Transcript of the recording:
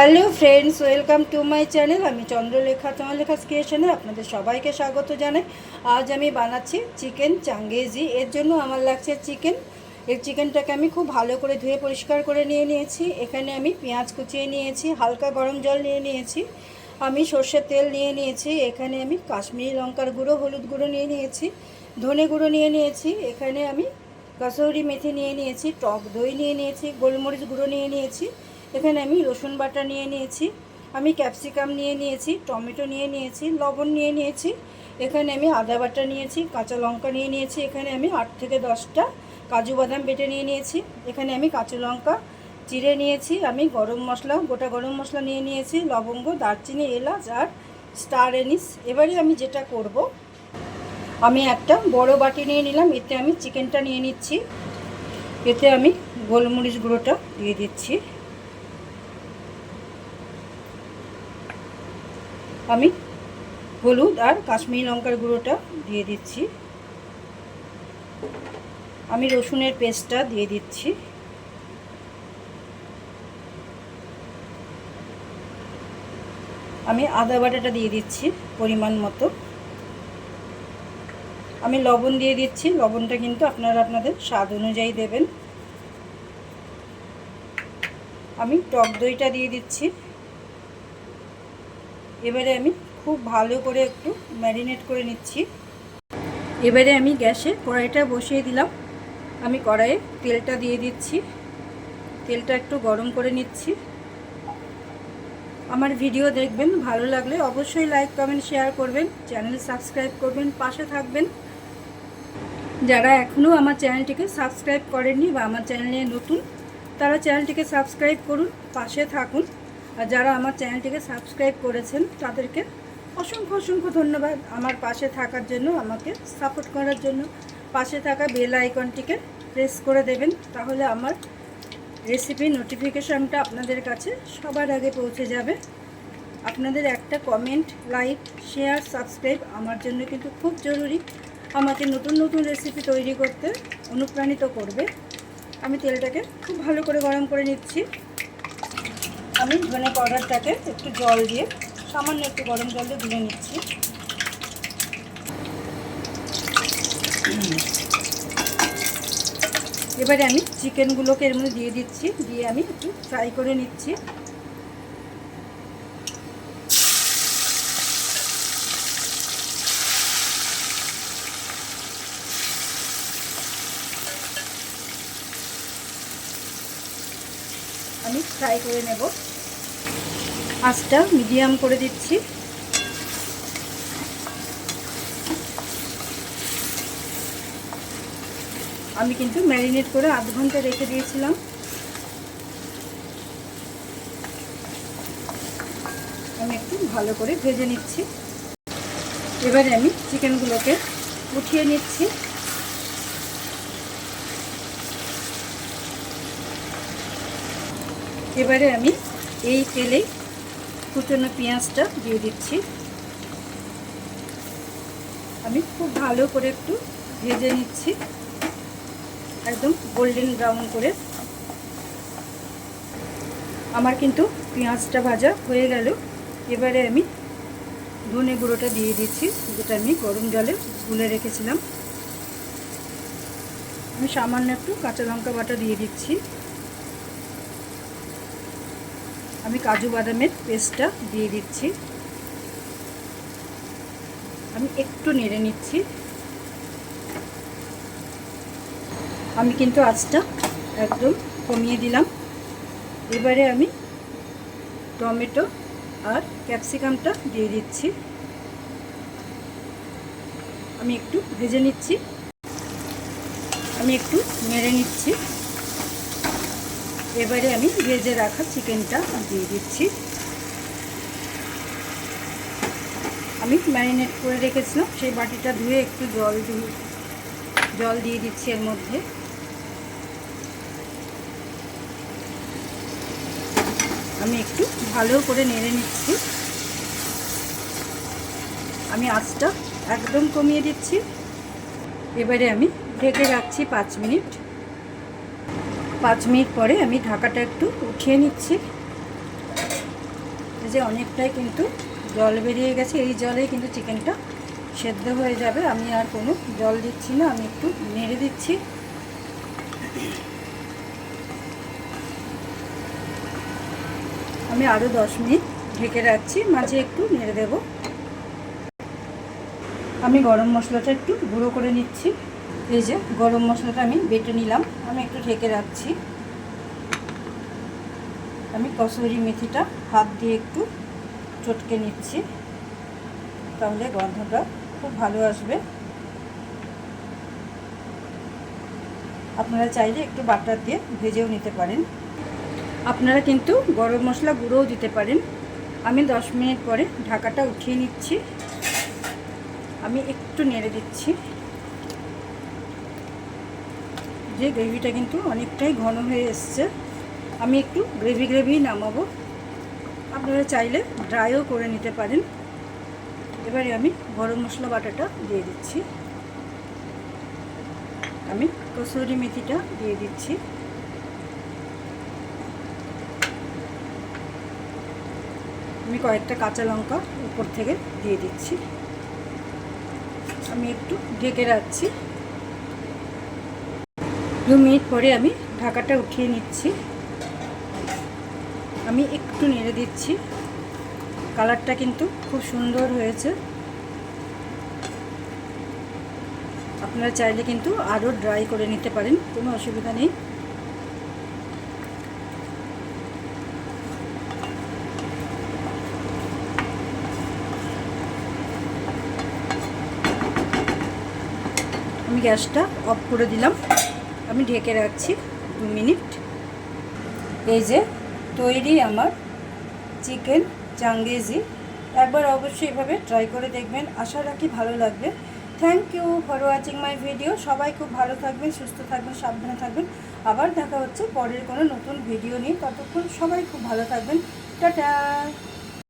Hello friends, welcome to my channel. আমি চন্দ্রলেখা চন্দ্রলেখা ক্রিয়েশনে আপনাদের সবাইকে স্বাগত জানাই। আজ আমি বানাচ্ছি চিকেন চাঙ্গেজি। এর জন্য আমার লাগছে চিকেন। এর চিকেনটাকে আমি খুব ভালো করে ধুয়ে পরিষ্কার করে নিয়ে নিয়েছি। এখানে আমি পেঁয়াজ কুচিয়ে নিয়েছি, হালকা গরম জল নিয়ে নিয়েছি, আমি সর্ষের তেল নিয়ে নিয়েছি, এখানে আমি কাশ্মীরি লঙ্কার গুঁড়ো, হলুদ গুঁড়ো নিয়ে নিয়েছি, ধনে গুঁড়ো নিয়ে নিয়েছি, এখানে আমি কাসৌরি মেথি নিয়ে নিয়েছি, টক দই নিয়ে নিয়েছি, গোলমরিচ গুঁড়ো নিয়ে নিয়েছি এখানে আমি রসুন বাটা নিয়ে নিয়েছি, আমি ক্যাপসিকাম নিয়ে নিয়েছি, টমেটো নিয়ে নিয়েছি, লবণ নিয়ে নিয়েছি, এখানে আমি আদা বাটা নিয়েছি, কাঁচা লঙ্কা নিয়ে নিয়েছি, এখানে আমি আট থেকে দশটা কাজু বাদাম বেটে নিয়ে নিয়েছি, এখানে আমি কাঁচা লঙ্কা চিড়ে নিয়েছি, আমি গরম মশলা, গোটা গরম মশলা নিয়ে নিয়েছি, লবঙ্গ, দারচিনি, এলাচ আর স্টার এনিস। এবারে আমি যেটা করব, আমি একটা বড় বাটি নিয়ে নিলাম, এতে আমি চিকেনটা নিয়ে নিচ্ছি, এতে আমি গোলমরিচ গুঁড়োটা দিয়ে দিচ্ছি। আমি হলুদ আর কাশ্মীরি লঙ্কার গুঁড়োটা দিয়ে দিচ্ছি। আমি রসুনের পেস্টটা দিয়ে দিচ্ছি। আমি আদা বাটাটা দিয়ে দিচ্ছি পরিমাণ মতো। আমি লবণ দিয়ে দিচ্ছি, লবণটা কিন্তু আপনারা আপনাদের স্বাদ অনুযায়ী দেবেন। আমি টক দইটা দিয়ে দিচ্ছি। এবারে আমি খুব ভালো করে একটু ম্যারিনেট করে নিচ্ছি। এবারে আমি গ্যাসে কড়াইটা বসিয়ে দিলাম। আমি কড়াইয়ে তেলটা দিয়ে দিচ্ছি। তেলটা একটু গরম করে নিচ্ছি। আমার ভিডিও দেখবেন, ভালো লাগলে অবশ্যই লাইক, কমেন্ট, শেয়ার করবেন। চ্যানেল সাবস্ক্রাইব করবেন, পাশে থাকবেন। যারা এখনও আমার চ্যানেলটিকে সাবস্ক্রাইব করেননি বা আমার চ্যানেলে নতুন, তারা চ্যানেলটিকে সাবস্ক্রাইব করুন, পাশে থাকুন। আর যারা আমার চ্যানেলটিকে সাবস্ক্রাইব করেছেন, তাদেরকে অসংখ্য অসংখ্য ধন্যবাদ আমার পাশে থাকার জন্য, আমাকে সাপোর্ট করার জন্য। পাশে থাকা বেল আইকনটিকে প্রেস করে দেবেন, তাহলে আমার রেসিপি নোটিফিকেশানটা আপনাদের কাছে সবার আগে পৌঁছে যাবে। আপনাদের একটা কমেন্ট, লাইক, শেয়ার, সাবস্ক্রাইব আমার জন্য কিন্তু খুব জরুরি। আমাকে নতুন নতুন রেসিপি তৈরি করতে অনুপ্রাণিত করবে। আমি তেলটাকে খুব ভালো করে গরম করে নিচ্ছি। আমি ধনে পাউডারটাকে একটু জল দিয়ে সামান্য একটু গরম জল দিয়ে ধুয়ে নিচ্ছি। এবারে আমি চিকেনগুলোকে এর মধ্যে দিয়ে দিচ্ছি, দিয়ে আমি একটু ফ্রাই করে নিচ্ছি। আমি ফ্রাই করে নেব। আঁচটা মিডিয়াম করে দিচ্ছি। আমি কিন্তু ম্যারিনেট করে আধ ঘণ্টা রেখে দিয়েছিলাম। আমি একটু ভালো করে ভেজে নিচ্ছি। এবারে আমি চিকেনগুলোকে উঠিয়ে নিচ্ছি। এবারে আমি এই তেলেই কুচনো পেঁয়াজটা দিয়ে দিচ্ছি। আমি খুব ভালো করে একটু ভেজে নিচ্ছি। একদম গোল্ডেন ব্রাউন করে। আমার কিন্তু পেঁয়াজটা ভাজা হয়ে গেল। এবারে আমি ধনে গুঁড়োটা দিয়ে দিচ্ছি, যেটা আমি গরম জলে গুলে রেখেছিলাম। আমি সামান্য একটু কাঁচা লঙ্কা বাটা দিয়ে দিচ্ছি। আমি কাজু বাদামের পেস্টটা দিয়ে দিচ্ছি। আমি একটু নেড়ে নিচ্ছি। আমি কিন্তু আঁচটা একদম কমিয়ে দিলাম। এবারে আমি টমেটো আর ক্যাপসিকামটা দিয়ে দিচ্ছি। আমি একটু ভেজে নিচ্ছি। আমি একটু নেড়ে নিচ্ছি। এবারে আমি ভেজে রাখা চিকেনটা দিয়ে দিচ্ছি। আমি ম্যারিনেট করে রেখেছিলাম, সেই বাটিটা ধুয়ে একটু জল দিয়ে জল দিয়ে দিচ্ছি এর মধ্যে। আমি একটু ভালো করে নেড়ে নিচ্ছি। আমি আঁচটা একদম কমিয়ে দিচ্ছি। এবারে আমি ঢেকে রাখছি পাঁচ মিনিট। পাঁচ মিনিট পরে আমি ঢাকাটা একটু উঠিয়ে নিচ্ছি। যে অনেকটাই কিন্তু জল বেরিয়ে গেছে। এই জলেই কিন্তু চিকেনটা সেদ্ধ হয়ে যাবে। আমি আর কোনো জল দিচ্ছি না, আমি একটু নেড়ে দিচ্ছি। আমি আরও দশ মিনিট ঢেকে রাখছি, মাঝে একটু নেড়ে দেব। আমি গরম মশলাটা একটু গুঁড়ো করে নিচ্ছি। এই যে গরম মশলাটা আমি বেটে নিলাম। আমি একটু ঢেকে রাখছি। আমি কসুরি মেথিটা হাত দিয়ে একটু চটকে নিচ্ছি। তাহলে গন্ধটা খুব ভালো আসবে। আপনারা চাইলে একটু বাটার দিয়ে ভেজেও নিতে পারেন। আপনারা কিন্তু গরম মশলা গুঁড়োও দিতে পারেন। আমি দশ মিনিট পরে ঢাকাটা উঠিয়ে নিচ্ছি। আমি একটু নেড়ে দিচ্ছি। যে গ্রেভিটা কিন্তু অনেকটাই ঘন হয়ে এসছে। আমি একটু গ্রেভি গ্রেভি নামাবো। আপনারা চাইলে ড্রাইও করে নিতে পারেন। এবারে আমি গরম মশলা বাটাটা দিয়ে দিচ্ছি। আমি কসুরি মেথিটা দিয়ে দিচ্ছি। আমি কয়েকটা কাঁচা লঙ্কা উপর থেকে দিয়ে দিচ্ছি। আমি একটু ঢেকে রাখছি। দু মিনিট পরে আমি ঢাকাটা উঠিয়ে নিচ্ছি। আমি একটু নেড়ে দিচ্ছি। কালারটা কিন্তু খুব সুন্দর হয়েছে। আপনারা চাইলে কিন্তু আরও ড্রাই করে নিতে পারেন, কোনো অসুবিধা নেই। আমি গ্যাসটা অফ করে দিলাম। আমি ঢেকে রাখছি দু মিনিট। এই যে তৈরি আমার চিকেন চাঙ্গেজি একবার অবশ্যই এভাবে ট্রাই করে দেখবেন, আশা রাখি ভালো লাগবে। Thank you for watching my video সবাই খুব ভালো থাকবেন, সুস্থ থাকবেন, সাবধানে থাকবেন। আবার দেখা হচ্ছে পরের কোনো নতুন ভিডিও নিয়ে। ততক্ষণ সবাই খুব ভালো থাকবেন। টাটা!